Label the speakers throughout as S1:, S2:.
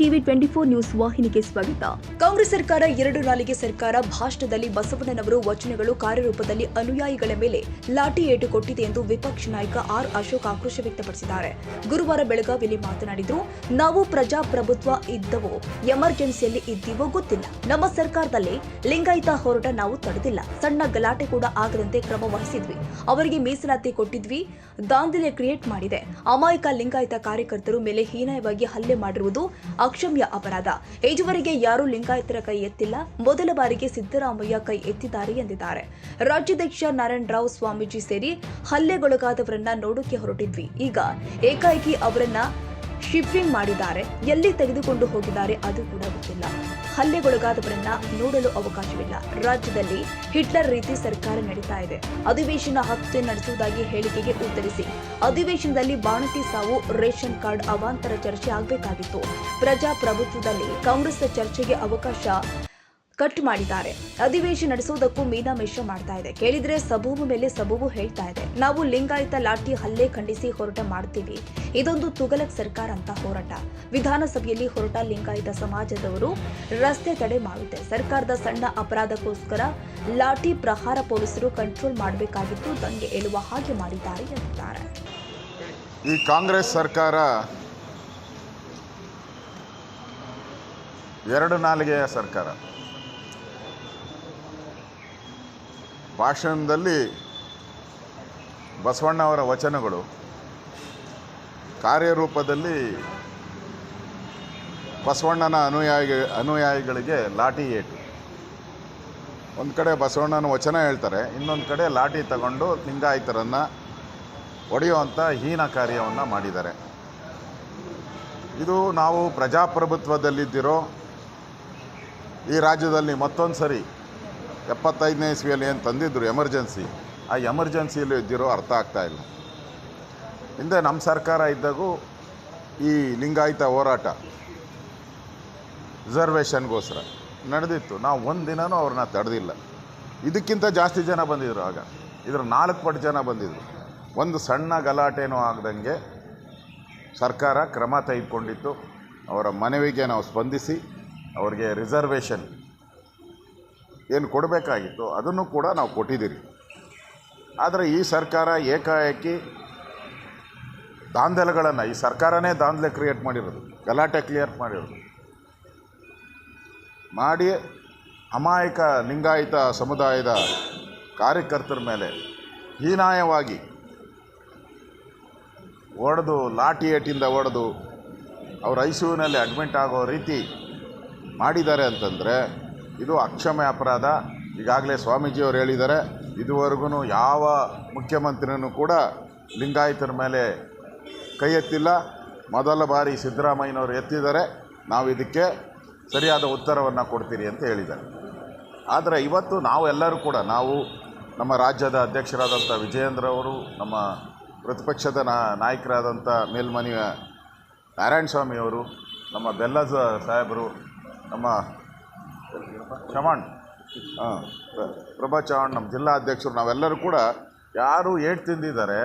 S1: TV twenty four news ವಾಹಿನಿಗೆ ಸ್ವಾಗತ.
S2: ಕಾಂಗ್ರೆಸ್ ಸರ್ಕಾರ ಎರಡು ನಾಲಿಗೆ ಸರ್ಕಾರ ಭಾಷಣದಲ್ಲಿ ಬಸವಣ್ಣನವರು ವಚನಗಳು ಕಾರ್ಯರೂಪದಲ್ಲಿ ಅನುಯಾಯಿಗಳ ಮೇಲೆ ಲಾಠಿ ಏಟು ಕೊಟ್ಟಿದೆ ಎಂದು ವಿಪಕ್ಷ ನಾಯಕ ಆರ್ ಅಶೋಕ್ ಆಕ್ರೋಶ ವ್ಯಕ್ತಪಡಿಸಿದ್ದಾರೆ. ಗುರುವಾರ ಬೆಳಗಾವಿಯಲ್ಲಿ ಮಾತನಾಡಿದ್ರು, ನಾವು ಪ್ರಜಾಪ್ರಭುತ್ವ ಇದ್ದವೋ, ಎಮರ್ಜೆನ್ಸಿಯಲ್ಲಿ ಇದ್ದೀವೋ ಗೊತ್ತಿಲ್ಲ. ನಮ್ಮ ಸರ್ಕಾರದಲ್ಲಿ ಲಿಂಗಾಯತ ಹೋರಾಟ ನಾವು ತಡೆದಿಲ್ಲ. ಸಣ್ಣ ಗಲಾಟೆ ಕೂಡ ಆಗದಂತೆ ಕ್ರಮ ವಹಿಸಿದ್ವಿ. ಅವರಿಗೆ ಮೀಸಲಾತಿ ಕೊಟ್ಟಿದ್ವಿ, ದಾಂಧಲೆ ಕ್ರಿಯೇಟ್ ಮಾಡಿದೆ. ಅಮಾಯಕ ಲಿಂಗಾಯತ ಕಾರ್ಯಕರ್ತರು ಮೇಲೆ ಹೀನಾಯವಾಗಿ ಹಲ್ಲೆ ಮಾಡಿರುವುದು ಅಕ್ಷಮ್ಯ ಅಪರಾಧ. ಈಜುವರೆಗೆ ಯಾರೂ ಲಿಂಗಾಯತರ ಕೈ ಎತ್ತಿಲ್ಲ. ಮೊದಲ ಬಾರಿಗೆ ಸಿದ್ದರಾಮಯ್ಯ ಕೈ ಎತ್ತಿದ್ದಾರೆ ಎಂದಿದ್ದಾರೆ. ರಾಜ್ಯಾಧ್ಯಕ್ಷ ನಾರಾಯಣ ರಾವ್ ಸ್ವಾಮೀಜಿ ಸೇರಿ ಹಲ್ಲೆಗೊಳಗಾದವರನ್ನ ನೋಡೋಕೆ ಹೊರಟಿದ್ವಿ. ಈಗ ಏಕಾಏಕಿ ಅವರನ್ನ ಶಿಫ್ಟಿಂಗ್ ಮಾಡಿದ್ದಾರೆ. ಎಲ್ಲಿ ತೆಗೆದುಕೊಂಡು ಹೋಗಿದ್ದಾರೆ ಅದು ಕೂಡ ಗೊತ್ತಿಲ್ಲ. ಹಲ್ಲೆಗೊಳಗಾದವರನ್ನ ನೋಡಲು ಅವಕಾಶವಿಲ್ಲ. ರಾಜ್ಯದಲ್ಲಿ ಹಿಟ್ಲರ್ ರೀತಿ ಸರ್ಕಾರ ನಡೀತಾ ಇದೆ. ಅಧಿವೇಶನ ಹತ್ಯೆ ನಡೆಸುವುದಾಗಿ ಹೇಳಿಕೆಗೆ ಉತ್ತರಿಸಿ, ಅಧಿವೇಶನದಲ್ಲಿ ಬಾಣತಿ ಸಾವು, ರೇಷನ್ ಕಾರ್ಡ್, ಅವಾಂತರ ಚರ್ಚೆ ಆಗಬೇಕಾಗಿತ್ತು. ಪ್ರಜಾಪ್ರಭುತ್ವದಲ್ಲಿ ಕಾಂಗ್ರೆಸ್ ಚರ್ಚೆಗೆ ಅವಕಾಶ ಕಟ್ ಮಾಡಿದ್ದಾರೆ. ಅಧಿವೇಶನ ನಡೆಸುವುದಕ್ಕೂ ಮೀನಾಮೇಷ ಮಾಡ್ತಾ ಇದೆ. ಕೇಳಿದ್ರೆ ಸಬೂಬು ಮೇಲೆ ಸಬೂಬು ಹೇಳ್ತಾ ಇದೆ. ನಾವು ಲಿಂಗಾಯತ ಲಾಠಿ ಹಲ್ಲೆ ಖಂಡಿಸಿ ಹೋರಾಟ ಮಾಡ್ತೀವಿ. ಇದೊಂದು ತುಗಲಕ್ ಸರ್ಕಾರ ಅಂತ ಹೋರಾಟ. ವಿಧಾನಸಭೆಯಲ್ಲಿ ಹೊರಟ ಲಿಂಗಾಯತ ಸಮಾಜದವರು ರಸ್ತೆ ತಡೆ ಮಾಡುತ್ತೆ. ಸರ್ಕಾರದ ಸಣ್ಣ ಅಪರಾಧಕ್ಕೋಸ್ಕರ ಲಾಠಿ ಪ್ರಹಾರ ಪೊಲೀಸರು ಕಂಟ್ರೋಲ್ ಮಾಡಬೇಕಾಗಿತ್ತು. ದಂಗೆ ಹೇಳುವ ಹಾಗೆ ಮಾಡಿದ್ದಾರೆ ಎಂದಿದ್ದಾರೆ.
S3: ಈ ಕಾಂಗ್ರೆಸ್ ಸರ್ಕಾರ ಎರಡು ನಾಲಿಗೆಯ ಸರ್ಕಾರ. ಭಾಷಣದಲ್ಲಿ ಬಸವಣ್ಣವರ ವಚನಗಳು ಕಾರ್ಯರೂಪದಲ್ಲಿ ಬಸವಣ್ಣನ ಅನುಯಾಯಿ ಅನುಯಾಯಿಗಳಿಗೆ ಲಾಠಿ ಏಟು. ಒಂದು ಕಡೆ ಬಸವಣ್ಣನ ವಚನ ಹೇಳ್ತಾರೆ, ಇನ್ನೊಂದು ಕಡೆ ಲಾಠಿ ತಗೊಂಡು ಲಿಂಗಾಯಿತರನ್ನು ಹೊಡೆಯುವಂಥ ಹೀನ ಕಾರ್ಯವನ್ನು ಮಾಡಿದ್ದಾರೆ. ಇದು ನಾವು ಪ್ರಜಾಪ್ರಭುತ್ವದಲ್ಲಿದ್ದಿರೋ, ಈ ರಾಜ್ಯದಲ್ಲಿ ಮತ್ತೊಂದು ಸರಿ ಎಪ್ಪತ್ತೈದನೇ ಇಸ್ವಿಯಲ್ಲಿ ಏನು ತಂದಿದ್ದರು ಎಮರ್ಜೆನ್ಸಿ, ಆ ಎಮರ್ಜೆನ್ಸಿಯಲ್ಲಿ ಇದ್ದಿರೋ ಅರ್ಥ ಆಗ್ತಾ ಇಲ್ಲ. ಹಿಂದೆ ನಮ್ಮ ಸರ್ಕಾರ ಇದ್ದಾಗೂ ಈ ಲಿಂಗಾಯತ ಹೋರಾಟ ರಿಸರ್ವೇಷನ್ಗೋಸ್ಕರ ನಡೆದಿತ್ತು. ನಾವು ಒಂದು ದಿನವೂ ಅವ್ರನ್ನ ತಡೆದಿಲ್ಲ. ಇದಕ್ಕಿಂತ ಜಾಸ್ತಿ ಜನ ಬಂದಿದ್ರು ಆಗ. ಇದ್ರ ನಾಲ್ಕು ಪಟ್ಟು ಜನ ಬಂದಿದ್ದರು ಒಂದು ಸಣ್ಣ ಗಲಾಟೆನೂ ಆಗದಂಗೆ ಸರ್ಕಾರ ಕ್ರಮ ತೆಗೆದುಕೊಂಡಿತ್ತು. ಅವರ ಮನವಿಗೆ ನಾವು ಸ್ಪಂದಿಸಿ, ಅವರಿಗೆ ರಿಸರ್ವೇಷನ್ ಏನು ಕೊಡಬೇಕಾಗಿತ್ತು ಅದನ್ನು ಕೂಡ ನಾವು ಕೊಟ್ಟಿದ್ದೀರಿ. ಆದರೆ ಈ ಸರ್ಕಾರ ಏಕಾಏಕಿ ದಾಂಧಲೆಗಳನ್ನು, ಈ ಸರ್ಕಾರನೇ ದಾಂಧಲೆ ಕ್ರಿಯೇಟ್ ಮಾಡಿರೋದು, ಗಲಾಟೆ ಕ್ಲಿಯರ್ ಮಾಡಿರೋದು. ಮಾಡಿ ಅಮಾಯಕ, ಲಿಂಗಾಯತ ಸಮುದಾಯದ ಕಾರ್ಯಕರ್ತರ ಮೇಲೆ ಹೀನಾಯವಾಗಿ ಹೊಡೆದು ಲಾಠಿ ಏಟಿಂದ ಹೊಡೆದು ಅವ್ರ ಐ ಸಿ ಯುನಲ್ಲಿ ಅಡ್ಮಿಟ್ ಆಗೋ ರೀತಿ ಮಾಡಿದ್ದಾರೆ ಅಂತಂದರೆ ಇದು ಅಕ್ಷಮ್ಯ ಅಪರಾಧ. ಈಗಾಗಲೇ ಸ್ವಾಮೀಜಿಯವರು ಹೇಳಿದ್ದಾರೆ, ಇದುವರೆಗೂ ಯಾವ ಮುಖ್ಯಮಂತ್ರಿನೂ ಕೂಡ ಲಿಂಗಾಯತರ ಮೇಲೆ ಕೈ ಎತ್ತಿಲ್ಲ. ಮೊದಲ ಬಾರಿ ಸಿದ್ದರಾಮಯ್ಯನವರು ಎತ್ತಿದ್ದಾರೆ. ನಾವು ಇದಕ್ಕೆ ಸರಿಯಾದ ಉತ್ತರವನ್ನು ಕೊಡ್ತೀರಿ ಅಂತ ಹೇಳಿದ್ದಾರೆ. ಆದರೆ ಇವತ್ತು ನಾವು ಎಲ್ಲರೂ ಕೂಡ, ನಾವು ನಮ್ಮ ರಾಜ್ಯದ ಅಧ್ಯಕ್ಷರಾದಂಥ ವಿಜಯೇಂದ್ರ ಅವರು, ನಮ್ಮ ಪ್ರತಿಪಕ್ಷದ ನಾಯಕರಾದಂಥ ಮೇಲ್ಮನೆಯ ನಾರಾಯಣ ಸ್ವಾಮಿ ಅವರು, ನಮ್ಮ ಬೆಲ್ಲಜ ಸಾಹೇಬರು, ನಮ್ಮ ಚವಾಣ್ ಹಾಂ ಪ್ರಭಾ ಚವಾಣ್ ನಮ್ಮ ಜಿಲ್ಲಾ ಅಧ್ಯಕ್ಷರು, ನಾವೆಲ್ಲರೂ ಕೂಡ ಯಾರು ಏಟ್ ತಿಂದಿದ್ದಾರೆ,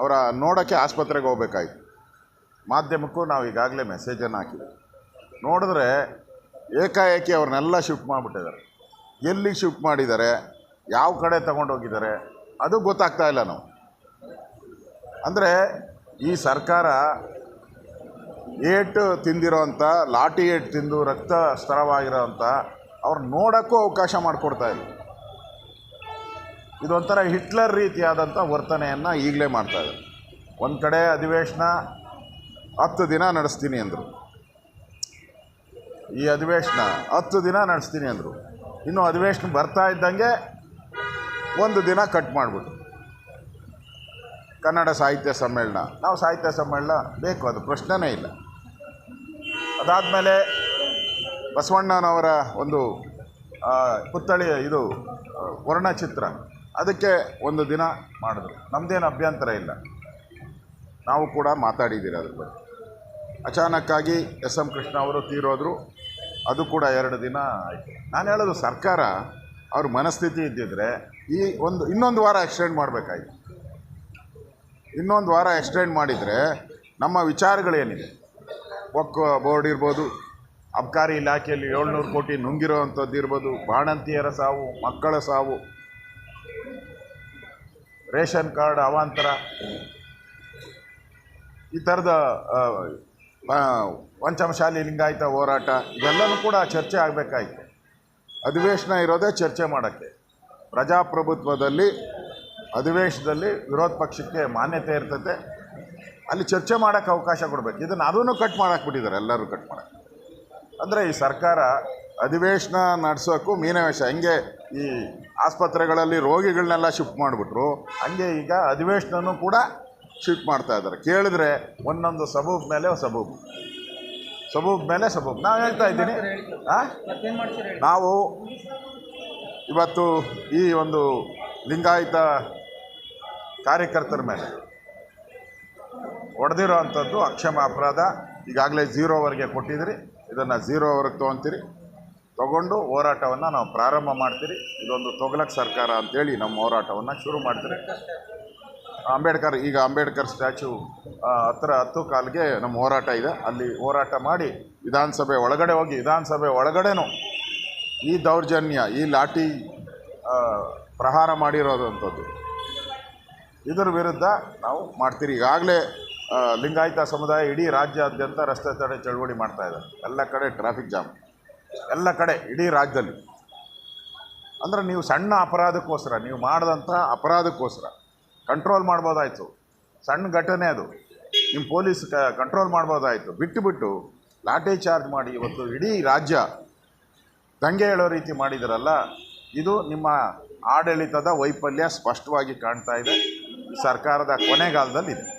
S3: ಅವರ ನೋಡೋಕ್ಕೆ ಆಸ್ಪತ್ರೆಗೆ ಹೋಗ್ಬೇಕಾಯ್ತು. ಮಾಧ್ಯಮಕ್ಕೂ ನಾವು ಈಗಾಗಲೇ ಮೆಸೇಜನ್ನು ಹಾಕಿದ್ವಿ. ನೋಡಿದ್ರೆ ಏಕಾಏಕಿ ಅವ್ರನ್ನೆಲ್ಲ ಶಿಫ್ಟ್ ಮಾಡಿಬಿಟ್ಟಿದ್ದಾರೆ. ಎಲ್ಲಿಗೆ ಶಿಫ್ಟ್ ಮಾಡಿದ್ದಾರೆ, ಯಾವ ಕಡೆ ತಗೊಂಡೋಗಿದ್ದಾರೆ ಅದು ಗೊತ್ತಾಗ್ತಾ ಇಲ್ಲ ನಾವು. ಅಂದರೆ ಈ ಸರ್ಕಾರ ಏಟು ತಿಂದಿರೋಂಥ ಲಾಠಿ ಏಟು ತಿಂದು ರಕ್ತ ಸ್ತರವಾಗಿರೋಂಥ ಅವ್ರು ನೋಡೋಕ್ಕೂ ಅವಕಾಶ ಮಾಡಿಕೊಡ್ತಾ ಇಲ್ಲ. ಇದೊಂಥರ ಹಿಟ್ಲರ್ ರೀತಿಯಾದಂಥ ವರ್ತನೆಯನ್ನು ಈಗಲೇ ಮಾಡ್ತಾ ಇದ್ದಾರೆ. ಒಂದು ಕಡೆ ಅಧಿವೇಶನ ಹತ್ತು ದಿನ ನಡೆಸ್ತೀನಿ ಅಂದರು. ಈ ಅಧಿವೇಶನ ಹತ್ತು ದಿನ ನಡೆಸ್ತೀನಿ ಅಂದರು. ಇನ್ನು ಅಧಿವೇಶನ ಬರ್ತಾ ಇದ್ದಂಗೆ ಒಂದು ದಿನ ಕಟ್ ಮಾಡಿಬಿಟ್ಟು ಕನ್ನಡ ಸಾಹಿತ್ಯ ಸಮ್ಮೇಳನ. ನಾವು ಸಾಹಿತ್ಯ ಸಮ್ಮೇಳನ ಬೇಕು, ಅದು ಪ್ರಶ್ನೆನೇ ಇಲ್ಲ. ಅದಾದಮೇಲೆ ಬಸವಣ್ಣನವರ ಒಂದು ಪುತ್ಥಳಿಯ ಪುತ್ಥಳಿ ಇದು, ವರ್ಣಚಿತ್ರ. ಅದಕ್ಕೆ ಒಂದು ದಿನ ಮಾಡಿದ್ರು. ನಮ್ಮದೇನು ಅಭ್ಯಂತರ ಇಲ್ಲ. ನಾವು ಕೂಡ ಮಾತಾಡಿದ್ದೀರಿ ಅದ್ರ ಬಗ್ಗೆ. ಅಚಾನಕ್ಕಾಗಿ ಎಸ್ ಎಂ ಕೃಷ್ಣ ಅವರು ತೀರೋದ್ರು. ಅದು ಕೂಡ ಎರಡು ದಿನ ಆಯಿತು. ನಾನು ಹೇಳೋದು ಸರ್ಕಾರ, ಅವ್ರ ಮನಸ್ಥಿತಿ ಇದ್ದಿದ್ರೆ ಈ ಒಂದು, ಇನ್ನೊಂದು ವಾರ ಎಕ್ಸ್ಟೆಂಡ್ ಮಾಡಬೇಕಾಯಿತು. ಇನ್ನೊಂದು ವಾರ ಎಕ್ಸ್ಟೆಂಡ್ ಮಾಡಿದರೆ ನಮ್ಮ ವಿಚಾರಗಳೇನಿದೆ? ಒಕ್ಕ ಬೋರ್ಡ್ ಇರ್ಬೋದು ಅಬ್ಕಾರಿ ಇಲಾಖೆಯಲ್ಲಿ ಏಳ್ನೂರು ಕೋಟಿ ನುಂಗಿರುವಂಥದ್ದು ಇರ್ಬೋದು. ಬಾಣಂತಿಯರ ಸಾವು, ಮಕ್ಕಳ ಸಾವು, ರೇಷನ್ ಕಾರ್ಡ್ ಅವಾಂತರ. ಈ ಥರದ ಪಂಚಮಶಾಲಿ ಲಿಂಗಾಯತ ಹೋರಾಟ ಇವೆಲ್ಲವೂ ಕೂಡ ಚರ್ಚೆ ಆಗಬೇಕಾಯಿತು. ಅಧಿವೇಶನ ಇರೋದೇ ಚರ್ಚೆ ಮಾಡೋಕ್ಕೆ. ಪ್ರಜಾಪ್ರಭುತ್ವದಲ್ಲಿ, ಅಧಿವೇಶನದಲ್ಲಿ ವಿರೋಧ ಪಕ್ಷಕ್ಕೆ ಮಾನ್ಯತೆ ಇರ್ತದೆ ಅಲ್ಲಿ ಚರ್ಚೆ ಮಾಡೋಕ್ಕೆ ಅವಕಾಶ ಕೊಡಬೇಕು. ಇದನ್ನು ಅದನ್ನು ಕಟ್ ಮಾಡಾಕ್ಬಿಟ್ಟಿದ್ದಾರೆ. ಎಲ್ಲರೂ ಕಟ್ ಮಾಡಕ್ಕೆ. ಅಂದರೆ ಈ ಸರ್ಕಾರ ಅಧಿವೇಶನ ನಡೆಸೋಕ್ಕೂ ಮೀನವೇಶ ಹಂಗೆ ಈ ಆಸ್ಪತ್ರೆಗಳಲ್ಲಿ ರೋಗಿಗಳನ್ನೆಲ್ಲ ಶಿಫ್ಟ್ ಮಾಡಿಬಿಟ್ರು. ಹಂಗೆ ಈಗ ಅಧಿವೇಶನನೂ ಕೂಡ ಶಿಫ್ಟ್ ಮಾಡ್ತಾ ಇದ್ದಾರೆ. ಕೇಳಿದ್ರೆ ಒಂದೊಂದು ಸಬೂಬ್ ಮೇಲೆ ಸಬೂಬ್. ಸಬೂಬ್ ಮೇಲೆ ಸಬೂಬ್. ನಾವು ಹೇಳ್ತಾ ಇದ್ದೀನಿ? ನಾವು ಇವತ್ತು ಈ ಒಂದು ಲಿಂಗಾಯತ ಕಾರ್ಯಕರ್ತರ ಮೇಲೆ ಹೊಡೆದಿರೋ ಅಂಥದ್ದು ಅಕ್ಷಮ ಅಪರಾಧ ಈಗಾಗಲೇ ಝೀರೋವರೆಗೆ ಕೊಟ್ಟಿದ್ದೀರಿ ಇದನ್ನು ಝೀರೋವರೆಗೆ ತೊಗೊತೀರಿ. ತಗೊಂಡು ಹೋರಾಟವನ್ನು ನಾವು ಪ್ರಾರಂಭ ಮಾಡ್ತೀರಿ. ಇದೊಂದು ತೊಗಲಕ್ ಸರ್ಕಾರ ಅಂತೇಳಿ ನಮ್ಮ ಹೋರಾಟವನ್ನು ಶುರು ಮಾಡ್ತೀರಿ. ಅಂಬೇಡ್ಕರ್, ಈಗ ಅಂಬೇಡ್ಕರ್ ಸ್ಟ್ಯಾಚು ಹತ್ರ ಹತ್ತು ಕಾಲಿಗೆ ನಮ್ಮ ಹೋರಾಟ ಇದೆ. ಅಲ್ಲಿ ಹೋರಾಟ ಮಾಡಿ ವಿಧಾನಸಭೆ ಒಳಗಡೆ ಹೋಗಿ, ವಿಧಾನಸಭೆ ಒಳಗಡೆನೂ ಈ ದೌರ್ಜನ್ಯ, ಈ ಲಾಠಿ ಪ್ರಹಾರ ಮಾಡಿರೋದಂಥದ್ದು. ಇದರ ವಿರುದ್ಧ ನಾವು ಮಾಡ್ತೀರಿ. ಈಗಾಗಲೇ ಲಿಂಗಾಯತ ಸಮುದಾಯ ಇಡೀ ರಾಜ್ಯಾದ್ಯಂತ ರಸ್ತೆ ತಡೆ ಚಳುವಳಿ ಮಾಡ್ತಾ ಇದ್ದಾರೆ ಎಲ್ಲ ಕಡೆ ಟ್ರಾಫಿಕ್ ಜಾಮ್ ಎಲ್ಲ ಕಡೆ, ಇಡೀ ರಾಜ್ಯದಲ್ಲಿ. ಅಂದರೆ ನೀವು ಸಣ್ಣ ಅಪರಾಧಕ್ಕೋಸ್ಕರ, ನೀವು ಮಾಡಿದಂಥ ಅಪರಾಧಕ್ಕೋಸ್ಕರ ಕಂಟ್ರೋಲ್ ಮಾಡ್ಬೋದಾಯಿತು. ಸಣ್ಣ ಘಟನೆ ಅದು. ನಿಮ್ಮ ಪೊಲೀಸ್ ಕ ಕಂಟ್ರೋಲ್ ಮಾಡ್ಬೋದಾಯಿತು. ಬಿಟ್ಟು ಬಿಟ್ಟು ಲಾಠಿ ಚಾರ್ಜ್ ಮಾಡಿ ಇವತ್ತು ಇಡೀ ರಾಜ್ಯ ದಂಗೆ ಹೇಳೋ ರೀತಿ ಮಾಡಿದ್ರಲ್ಲ, ಇದು ನಿಮ್ಮ ಆಡಳಿತದ ವೈಫಲ್ಯ ಸ್ಪಷ್ಟವಾಗಿ ಕಾಣ್ತಾ ಇದೆ.